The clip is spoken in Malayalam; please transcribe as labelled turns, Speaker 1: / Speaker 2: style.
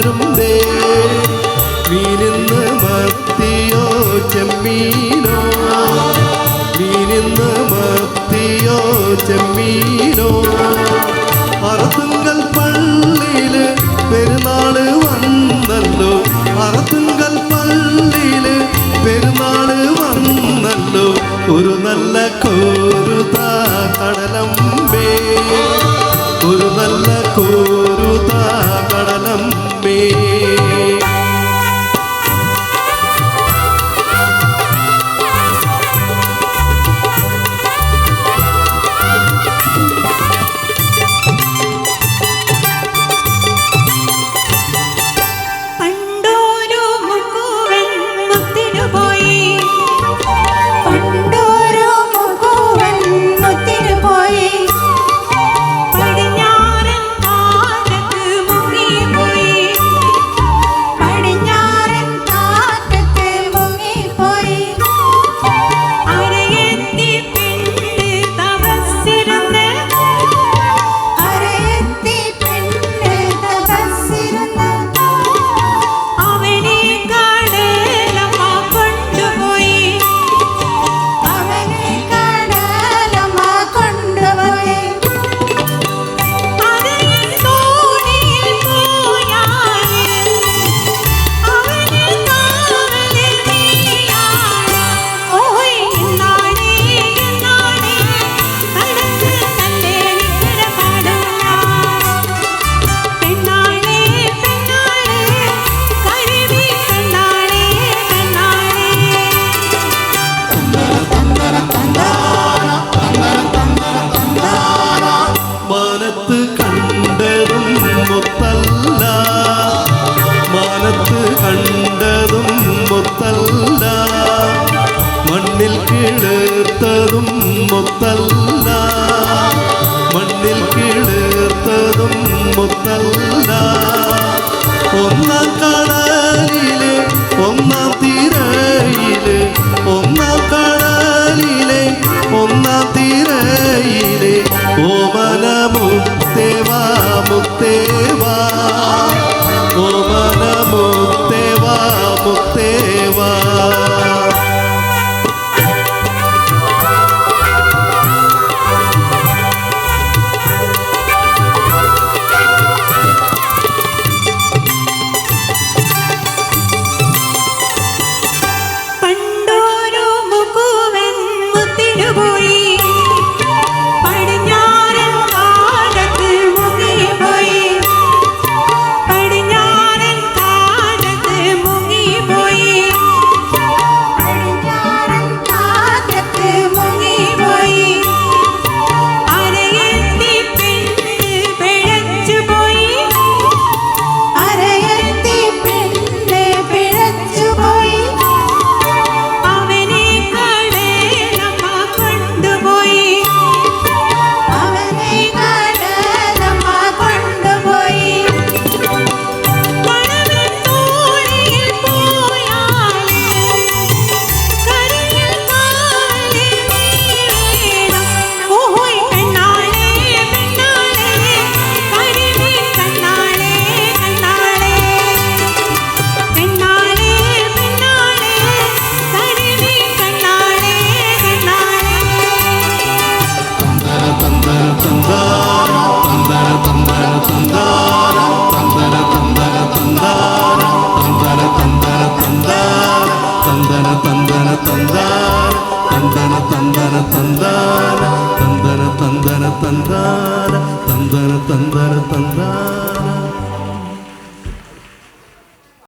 Speaker 1: തരുന്തേ വീനിന്ന് മത്തിയോ ചെമ്മീനോ? വീനിന്ന് മത്തിയോ ചെമ്മീനോ? അറത്തുങ്കൽ പള്ളിയിൽ പെരുന്നാൾ വന്നല്ലോ. അറത്തുങ്കൽ പള്ളിയിൽ പെരുന്നാൾ വന്നല്ലോ. ഒരു നല്ല കോരുത കടലം കിളിർത്തതും മുത്തല്ല. മണ്ണിൽ കിളിർത്തതും മുത്തല്ല. ഒന്നാം കടലിലെ ഒന്നാം തിരയിലെ ഒന്നാം കടലിലെ ഒന്നാം തിരയിലെ. ഓമന മുത്തേവാ മുത്തേവാ ഓമന മുത്തേവാ മുത്തേവാ தந்தன தந்தார் தந்தன தந்தன தந்தார் தந்தன தந்தன தந்தார் தந்தன தந்தன தந்தார்.